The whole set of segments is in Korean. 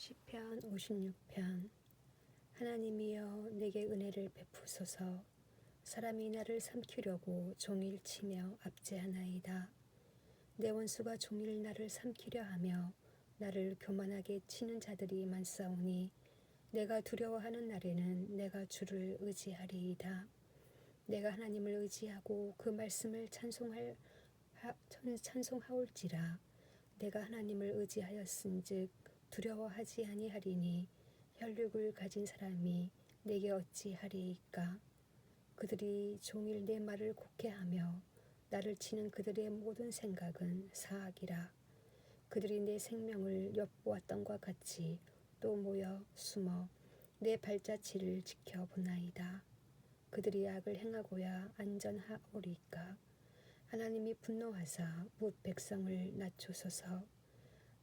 시편 56편. 하나님이여 내게 은혜를 베푸소서. 사람이 나를 삼키려고 종일 치며 압제하나이다. 내 원수가 종일 나를 삼키려 하며 나를 교만하게 치는 자들이 많사오니 내가 두려워하는 날에는 내가 주를 의지하리이다. 내가 하나님을 의지하고 그 말씀을 찬송할 찬송하올지라 내가 하나님을 의지하였은즉 두려워하지 아니하리니 혈육을 가진 사람이 내게 어찌하리이까? 그들이 종일 내 말을 곡해하며 나를 치는 그들의 모든 생각은 사악이라. 그들이 내 생명을 엿보았던과 같이 또 모여 숨어 내 발자취를 지켜보나이다. 그들이 악을 행하고야 안전하오리까? 하나님이 분노하사 뭇 백성을 낮추소서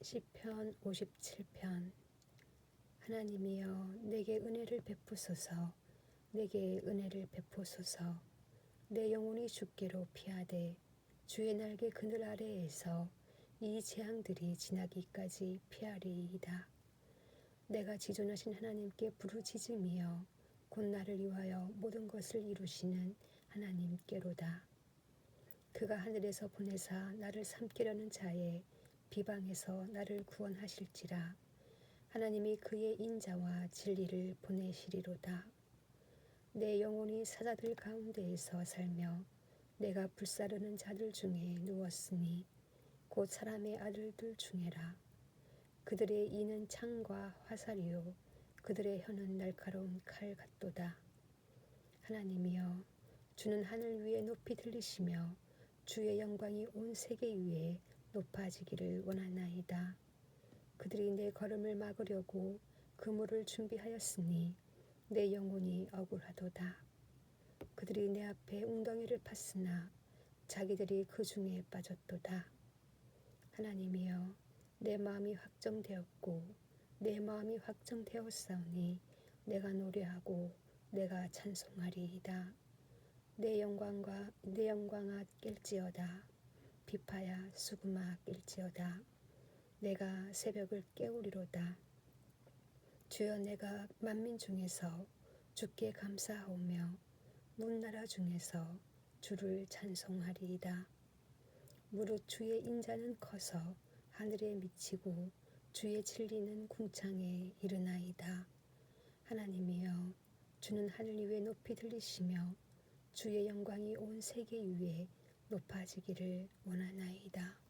시편 57편 하나님이여 내게 은혜를 베푸소서 내게 은혜를 베푸소서 내 영혼이 주께로 피하되 주의 날개 그늘 아래에서 이 재앙들이 지나기까지 피하리이다. 내가 지존하신 하나님께 부르짖으며 곧 나를 위하여 모든 것을 이루시는 하나님께로다. 그가 하늘에서 보내사 나를 삼키려는 자의 비방에서 나를 구원하실지라 하나님이 그의 인자와 진리를 보내시리로다. 내 영혼이 사자들 가운데에서 살며 내가 불사르는 자들 중에 누웠으니 곧 사람의 아들들 중에라. 그들의 이는 창과 화살이요 그들의 혀는 날카로운 칼 같도다. 하나님이여 주는 하늘 위에 높이 들리시며 주의 영광이 온 세계 위에 높아지기를 원하나이다. 그들이 내 걸음을 막으려고 그물을 준비하였으니 내 영혼이 억울하도다. 그들이 내 앞에 웅덩이를 팠으나 자기들이 그 중에 빠졌도다. 하나님이여 내 마음이 확정되었고 내 마음이 확정되었사오니 내가 노래하고 내가 찬송하리이다. 내 영광과 내 영광아 깰지어다. 비파야 수금아 깰지어다. 내가 새벽을 깨우리로다. 주여 내가 만민 중에서 주께 감사하오며 문나라 중에서 주를 찬송하리이다. 무릇 주의 인자는 커서 하늘에 미치고 주의 진리는 궁창에 이르나이다. 하나님이여 주는 하늘 위에 높이 들리시며 주의 영광이 온 세계 위에 높아지기를 원하나이다.